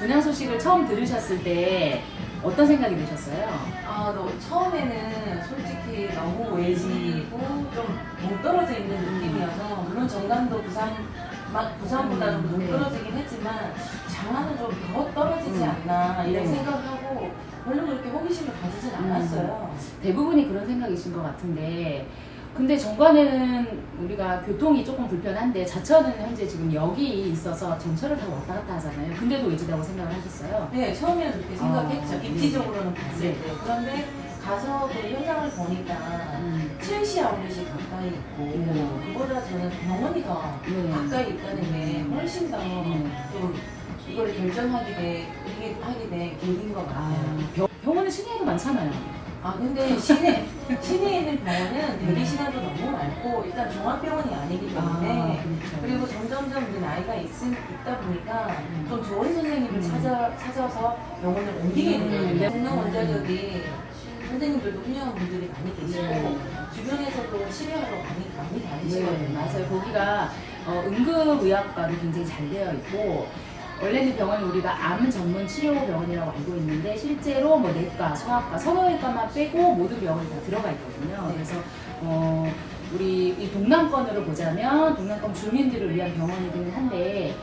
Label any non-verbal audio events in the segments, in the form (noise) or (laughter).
분양 소식을 처음 들으셨을 때 어떤 생각이 드셨어요? 아, 너 처음에는 솔직히 너무 외지고 좀 동떨어져 있는 느낌이어서 물론 정감도 부산 막 부산보다는 음, 네. 동떨어지긴 했지만 장안은 좀 더 떨어지지 음. 않나 이런 네. 생각하고 별로 그렇게 호기심을 가지진 음. 않았어요. 대부분이 그런 생각이신 것 같은데 근데 정관에는 우리가 교통이 조금 불편한데 자천은 현재 지금 여기 있어서 전철을 타고 왔다 갔다 하잖아요. 근데도 외지다고 생각을 하셨어요? 네, 처음에는 그렇게 생각했죠. 아, 입지적으로는 봤을 네. 때. 그런데 가서 그 현장을 보니까 음. 7시 아울렛이 가까이 있고 네. 그보다 저는 병원이 더 네. 가까이 있다는 게 훨씬 더 네. 좀 이걸 결정하게 돼, 이게 하게 된 계기인 것 아, 같아요. 병, 병원은 시내에도 많잖아요. 아, 근데 시내, 시내에 있는 병원은 대기 시간도 너무 많고, 일단 종합병원이 아니기 때문에, 그렇죠. 그리고 점점점 우리 나이가 있, 있다 보니까 음. 좀 좋은 선생님을 음. 찾아, 찾아서 병원을 옮기게 음, 되는 네. 거예요. 동네 원자력이 선생님들도 훌륭한 분들이 많이 계시고, 네. 주변에서도 치료하러 많이, 많이 네, 다니시거든요. 맞아요. 거기가 어, 응급의학과도 굉장히 잘 되어 있고 원래는 병원이 우리가 암 전문 치료 병원이라고 알고 있는데 실제로 뭐 내과, 소아과, 성형외과만 빼고 모든 병원이 다 들어가 있거든요. 네. 그래서 어, 우리 이 동남권으로 보자면 동남권 주민들을 위한 병원이긴 한데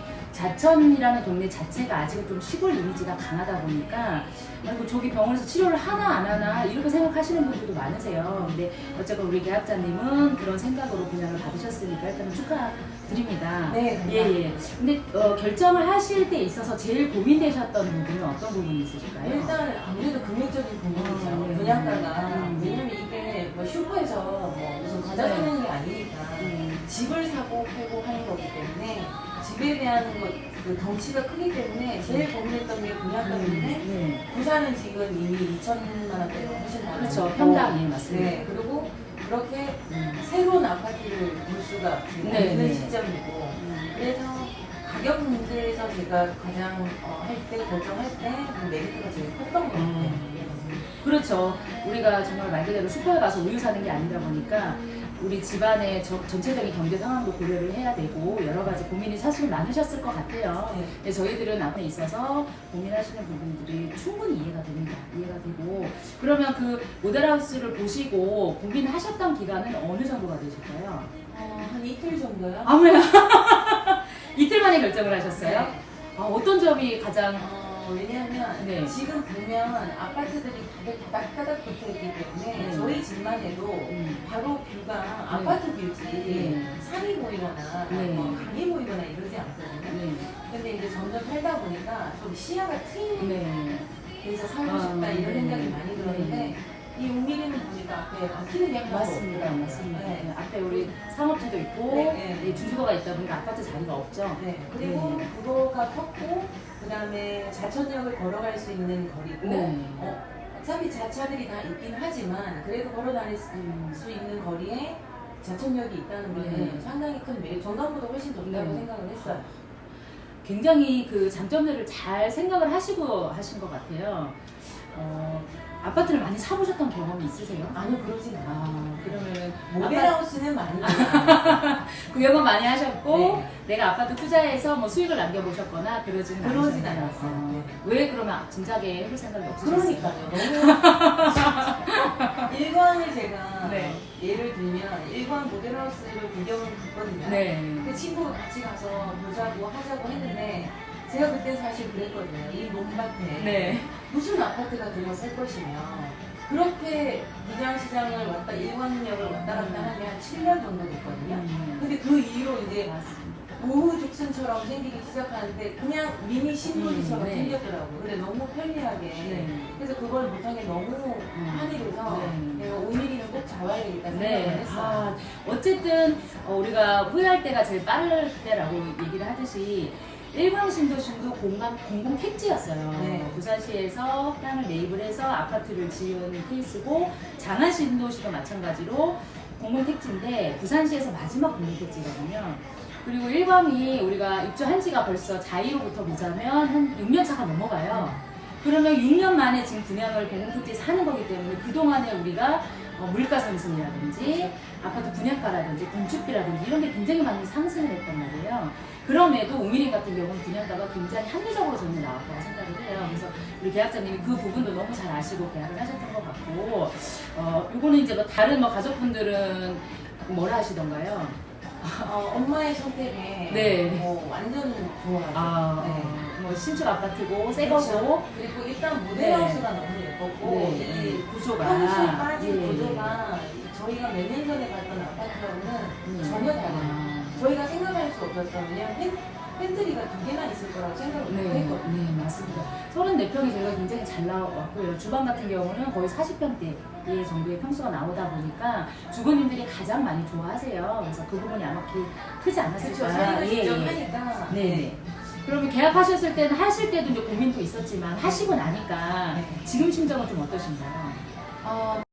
자천이라는 동네 자체가 아직은 좀 시골 이미지가 강하다 보니까 아이고 저기 병원에서 치료를 하나 안 하나 이렇게 생각하시는 분들도 많으세요. 근데 어쨌건 우리 계약자님은 그런 생각으로 분양을 받으셨으니까 일단 축하드립니다. 네, 예, 예. 근데 어, 결정을 하실 때 있어서 제일 고민되셨던 부분은 어떤 부분이 있으실까요? 일단 아무래도 금액적인 부분이죠. 음, 네. 분양가가. 음. 왜냐면 이게 뭐 슈퍼에서 뭐 무슨 과자 네. 사는 게 아니니까. 음, 집을 사고 팔고 하는 거기 때문에 집에 대한 것, 그 덩치가 크기 때문에 제일 고민했던 게 분양가인데 네. 부산은 지금 이미 2천만 원대가 훨씬 나가고 그렇죠. 평당, 예, 맞습니다. 네. 그리고 그렇게 음. 새로운 아파트를 볼 수가 지금 네, 있는 네. 시점이고 음. 그래서 가격 문제에서 제가 가장 어, 할때 결정할 때그 메리트가 제일 컸던 것 같아요. 음. 그렇죠. 우리가 정말 말 그대로 슈퍼에 가서 우유 사는 게 아니다 보니까 우리 집안의 저- 전체적인 경제 상황도 고려를 해야 되고 여러 가지 고민이 사실 많으셨을 것 같아요. 네. 근데 저희들은 앞에 있어서 고민하시는 부분들이 충분히 이해가 됩니다. 이해가 되고 그러면 그 모델하우스를 보시고 고민하셨던 기간은 어느 정도가 되실까요? 어, 한 이틀 정도요? 아무래도 (laughs) 이틀 만에 결정을 하셨어요? 네. 아, 어떤 점이 가장 어, 왜냐하면 네. 지금 보면 아파트들이 다들 다닥다닥 붙어 있기 때문에 네. 저희 집만 해도 음, 바로 뷰가 아파트 뷰지 네. 산이 보이거나 네. 뭐 강이 보이거나 이러지 않거든요. 네. 근데 이제 점점 살다 보니까 좀 시야가 트이는 네. 데서 살고 아, 싶다 이런 네. 생각이 많이 들었는데 이 우미리는 보니까 앞에 막히는 게 하나도 맞습니다, 없더라고요. 맞습니다. 네. 네, 앞에 우리 상업지도 있고 네, 네. 이 중주거가 있다 보니까 아파트 자리가 없죠. 네. 그리고 네. 그거가 컸고 그다음에 자천역을 걸어갈 수 있는 거리고 네. 어, 어차피 자차들이 다 있긴 하지만 그래도 걸어 다닐 수, 음. 수 있는 거리에 자천역이 있다는 거는 네. 상당히 큰 메리트, 정답보다 훨씬 좋다고 네. 생각을 했어요. 굉장히 그 장점들을 잘 생각을 하시고 하신 것 같아요. 어, 아파트를 많이 사보셨던 경험이 있으세요? 아니요, 그러진 않아요. 아, 그러면은 모델하우스는 많이 (laughs) 구역은 많이 하셨고 네. 내가 아파트 투자해서 뭐 수익을 남겨보셨거나 그러진 않으셨나요? 않았어요. 어, 네. 왜 그러면 진작에 해볼 생각이 없으셨어요? 그러니까요. 너무 (laughs) 일관을 제가 네. 예를 들면 일관 모델하우스를 구경을 갔거든요. 네. 그 친구가 같이 가서 보자고 하자고 했는데 제가 그때 사실 그랬거든요. 이 논밭에 네. 무슨 아파트가 들어설 것이며 그렇게 기장시장을 왔다 일관역을 왔다 갔다 한 게 한 7년 정도 됐거든요. 음. 근데 그 이후로 이제. 우후죽순처럼 생기기 시작하는데 그냥 미니 신도시처럼 음, 네. 생겼더라고요. 근데 너무 편리하게 네. 그래서 그걸 못한 게 너무 한이 돼서 네. 내가 오늘이는 꼭 잡아야겠다 생각을 네. 했어요. 아, 어쨌든 어, 우리가 후회할 때가 제일 빠를 때라고 얘기를 하듯이 일광 신도심도 공간, 공공 택지였어요. 네. 부산시에서 땅을 매입을 해서 아파트를 지은 케이스고 장안 신도시도 마찬가지로 공공 택지인데 부산시에서 마지막 공공 택지거든요. 그리고 일광이 우리가 입주한 지가 벌써 자이로부터 보자면 한 6년 차가 넘어가요. 그러면 6년 만에 지금 분양을 공공택지에서 하는 거기 때문에 그동안에 우리가 어, 물가 상승이라든지 아파트 분양가라든지 건축비라든지 이런 게 굉장히 많이 상승을 했단 말이에요. 그럼에도 우미린 같은 경우는 분양가가 굉장히 합리적으로 저는 나왔다고 생각합니다. 우리 계약자님이 그 부분도 너무 잘 아시고 계약을 하셨던 것 같고 어 요거는 이제 뭐 다른 뭐 가족분들은 뭐라 하시던가요? 어, 엄마의 선택에 네. 뭐 완전 좋아요. 아, 네. 뭐 신축 아파트고 새 그렇죠. 거고 그리고 일단 네. 모델하우스가 너무 예뻤고 네, 이 구조가 평수에 빠진 예. 구조가 저희가 몇 년 전에 갔던 아파트와는 음. 전혀 달라요. 아. 저희가 생각할 수 없었어요. 왜냐면 팬, 팬트리가 두 개나 있을 거라고 생각을 네, 못했거든요. 네, 맞습니다. 34평이 저희가 굉장히 잘 나왔고요. 주방 같은 경우는 거의 40평대 정도의 평수가 나오다 보니까 주부님들이 가장 많이 좋아하세요. 그래서 그 부분이 아마 크- 크지 않았을까. 그렇죠. 예, 직접 예. 하니까. 네, 네. 그러면 계약하셨을 때는 하실 때도 이제 고민도 있었지만 하시고 나니까 네. 지금 심정은 좀 어떠신가요? 어,